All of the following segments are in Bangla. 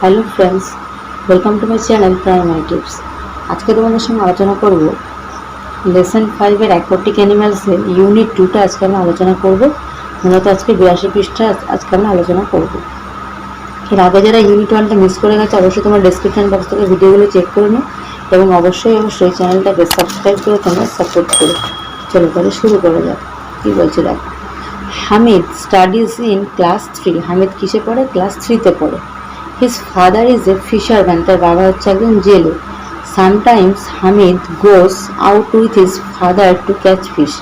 Hello friends welcome to my channel primary tips আজকে তোমাদের সঙ্গে আলোচনা করব লেসন ফাইভের অ্যাকোটিক অ্যানিম্যালসের ইউনিট টুটা আজকে আমি আলোচনা করব। মূলত আজকে বিরাশি পৃষ্ঠা আজ- আজকে আমি আলোচনা করব। এর আগে যারা ইউনিট ওয়ানটা মিস করে গেছে, অবশ্যই তোমার ডেসক্রিপশন বক্স থেকে ভিডিওগুলো চেক করে নিও এবং অবশ্যই অবশ্যই চ্যানেলটাকে সাবস্ক্রাইব করে তোমরা সাপোর্ট করো। চলো তাহলে শুরু করা যাক। কী বলছে দেখো Hamid studies in class three Hamid কিসে পড়ে? ক্লাস থ্রিতে পড়ে। His father is a fisherman তার বাবা হচ্ছে একজন জেলে। Sometimes Hamid goes out with his father to catch fish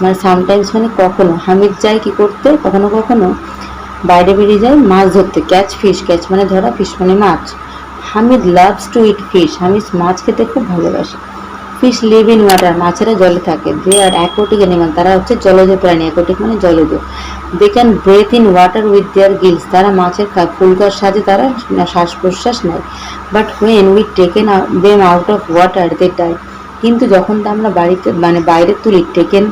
মানে সামটাইমস মানে কখনো। হামিদ যায় কি করতে? কখনো কখনো বাইরে বেরিয়ে যায়, মাছ ধরতে। ক্যাচ ফিশ ক্যাচ মানে ধরা ফিশ মানে মাছ। Hamid loves to eat fish Hamid মাছ খেতে খুব ভালোবাসে। ফিশ লিভ ইন ওয়াটার মাছেরা জলে থাকে। দে আর অ্যাকোটিক অ্যানিমাল তারা হচ্ছে জলজ প্রাণী অ্যাকোটিক মানে জলজ। They can breathe in water with their gills তারা মাছের ফুলকার সাথে তারা শ্বাস প্রশ্বাস নেয়। But when we taken them out of water they die কিন্তু যখন তা আমরা বাড়িতে মানে বাইরে তুলি টেকেন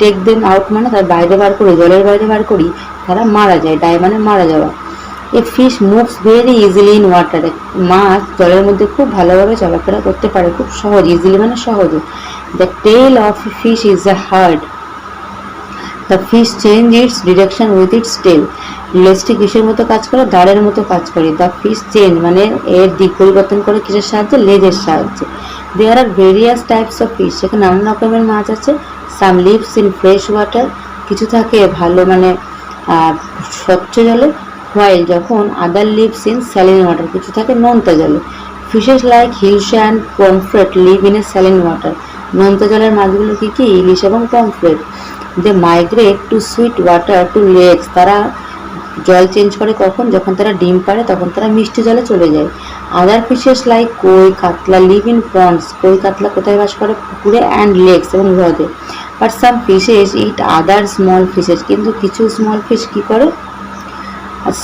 টেক দেম আউট মানে তার বাইরে বার করি, জলের বাইরে বার করি, তারা মারা যায় ডাই মানে মারা যাওয়া। A fish moves very easily in water মাছ জলের মধ্যে খুব ভালোভাবে চলাফেরা করতে পারে, খুব সহজ ইজিলি মানে সহজে। The tail of fish is a hard the fish change its direction with its tail লেজটি কিসের মতো কাজ করে, দাঁড়ের মতো কাজ করে। দ্য ফিশ চেঞ্জ মানে এর দিক পরিবর্তন করে কিসের সাহায্যে? লেজের সাহায্যে। There are various types of fish সেখানে নানান রকমের মাছ আছে। Some lives in fresh water কিছু থাকে ভালো মানে স্বচ্ছ জলে। হোয়াইল যখন other lives in saline water কিছু থাকে নোনতা জলে fishes like hilsa and pomfret live in a saline water নোনতা জলের মাছগুলো কী কী? ইলিশ এবং pomfret they migrate to sweet water to lakes তারা জল চেঞ্জ করে কখন? যখন তারা ডিম পারে তখন তারা মিষ্টি জলে চলে যায়। আদার ফিশেস লাইক কই কাতলা লিভ ইন পন্ডস কই কাতলা কোথায় বাস করে? পুকুরে অ্যান্ড লেকস এবং হ্রদে। But some fishes eat other small fishes কিন্তু কিছু স্মল ফিশ কী করে?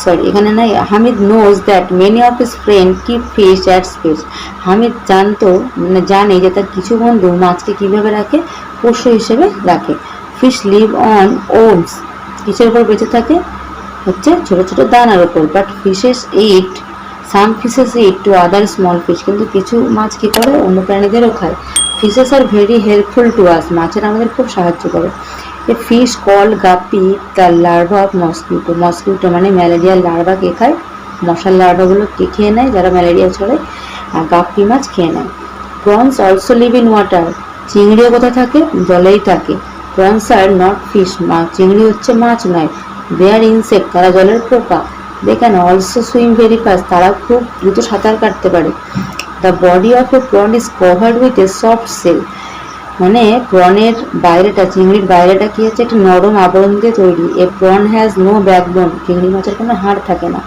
সরি এখানে নাই। Hamid knows that many of his friend keep fish at space Hamid জানতো মানে জানে যে তার কিছু বন্ধু মাছকে কীভাবে রাখে পোষ্য হিসেবে রাখে। ফিশ লিভ অন ওনস কিসের উপর বেঁচে থাকে? হচ্ছে ছোট ছোট দানার উপর। But fishes eat some fishes eat to other small fish কিন্তু কিছু মাছ কী করে? অন্য প্রাণীদেরও খায়। Fishes are very helpful to us মাছের আমাদের খুব সাহায্য করে। A fish call guppy the larva mosquito mosquito মানে ম্যালেরিয়ার লার্ভা কে খায়। মশার লার্ভাগুলো কে খেয়ে নেয়? যারা ম্যালেরিয়া ছড়ায়, আর গাপ্পি মাছ খেয়ে নেয়। Prawns also live in water চিংড়িও কোথায় থাকে? জলেই থাকে। প্রনস আর নট ফিশ মাছ চিংড়ি হচ্ছে মাছ নয়। দে আর ইনসেক্ট তারা জলের পোকা। They can also swim very fast তারা খুব দ্রুত সাঁতার কাটতে পারে। The body of a prawn is covered with a soft shell মানে প্রনের বাইরেটা, চিংড়ির বাইরেটা কি হচ্ছে? একটা নরম আবরণ দিয়ে তৈরি। A prawn has no backbone চিংড়ি মাছের কোনো হাড় থাকে না।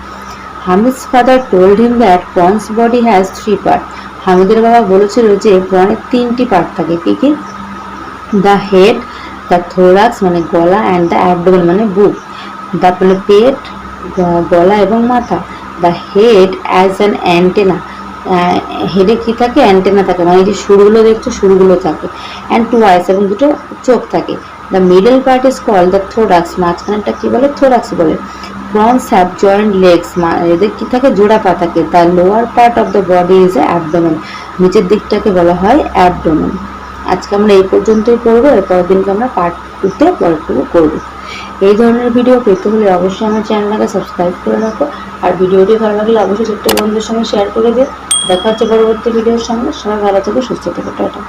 Hamid's father told him that prawns body has three part হামিদের বাবা বলেছিল যে প্রনের তিনটি পার্ট থাকে। কী কী? দ্য হেড দ্য থোরাক্স মানে গলা অ্যান্ড দ্য অ্যাবডোমেন মানে বুক। দ্য পেট গলা এবং মাথা। The head as an antenna হেডে কি থাকে? অ্যান্টেনা থাকে মানে যে সুরগুলো দেখছ সুরগুলো থাকে। অ্যান্ড টু আইস এবং দুটো চোখ থাকে। The middle part is call the thorax মাঝখানেরটা কী বলে? থোরাক্স বলে। প্রনস হ্যাভ জয়েন্ট লেগস এদের কী থাকে? জোড়া পা থাকে। The lower part of the body is a abdomen নিচের দিকটাকে বলা হয় অ্যাবডোমেন আজকে আমরা এই পর্যন্তই করব এরপরের দিনকে আমরা পার্ট টুতে পরটুকু করব এই ধরনের ভিডিও পেতে হলে অবশ্যই আমার চ্যানেলটাকে সাবস্ক্রাইব করে রাখো। আর ভিডিওটি ভালো লাগলে অবশ্যই ছোট্ট বন্ধুদের সঙ্গে শেয়ার করে দিও। দেখা হচ্ছে পরবর্তী ভিডিওর সঙ্গে। সবাই ভালো থেকো, সুস্থ থেকো, টাটা।